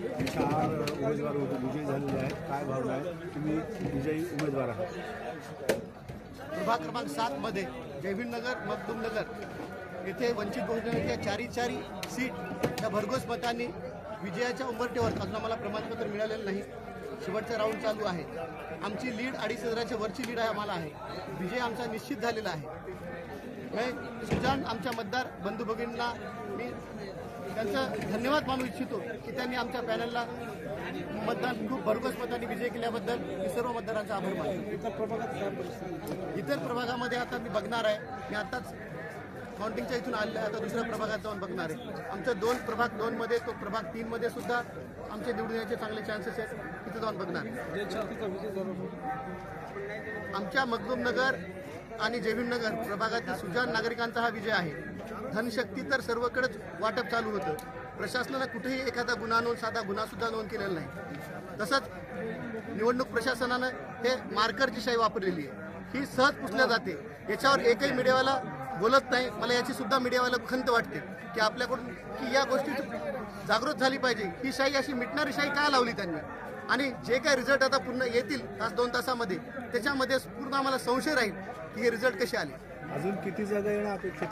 चार उमेदवार होते विजयी झालेले आहेत. काय भावना आहे? तुम्ही विजयी उमेदवार आहात. प्रभाग क्रमांक सातमध्ये जयभीम नगर येथे वंचित बहुजनाच्या चारी चारी सीट या भरघोस मतांनी विजयाच्या उंबरटेवर अजून आम्हाला प्रमाणपत्र मिळालेलं नाही. शेवटचा राऊंड चालू आहे. आमची लीड अडीच हजाराच्या वरची लीड आहे आम्हाला आहे. विजय आमचा निश्चित झालेला आहे. सुजान आमच्या मतदार बंधू भगिनींना मी त्यांचा धन्यवाद मानू इच्छितो की त्यांनी आमच्या पॅनलला मतदान खूप भरघोस मतांनी विजय केल्याबद्दल मी सर्व मतदारांचा आभार मानतो. इतर प्रभागामध्ये आता मी बघणार आहे. मी आताच काउंटिंगच्या इथून आलेलं आहे. आता दुसऱ्या प्रभागात जाऊन बघणार आहे. आमचा दोन प्रभाग दोनमध्ये तो प्रभाग तीनमध्ये सुद्धा आमचे निवडून येण्याचे चांगले चान्सेस आहेत. तिथे जाऊन बघणार आमच्या मखदूमनगर आणि जेवीनगर नगर प्रभागातील सुजान नागरिकांचा हा विजय आहे. धनशक्ती तर सर्वकडेच वाटप चालू होतं. प्रशासनानं कुठेही एखादा गुन्हा नोंद साधा गुन्हासुद्धा नोंद केलेला नाही. तसंच निवडणूक प्रशासनानं हे मार्करची शाही वापरलेली आहे. ही सहज पुसल्या जाते. याच्यावर एकही मीडियावाला बोलत नाही. मला याची सुद्धा मीडियावाला खंत वाटते की आपल्याकडून की या गोष्टीची जागृत झाली पाहिजे. ही शाही अशी मिटणारी शाही का लावली त्यांनी? आणि जे काय रिझल्ट आता पूर्ण येतील तास दोन तासामध्ये त्याच्यामध्ये पूर्ण आम्हाला संशय राहील. हे रिझल्ट कसे आले? अजून किती जागा येणं अपेक्षित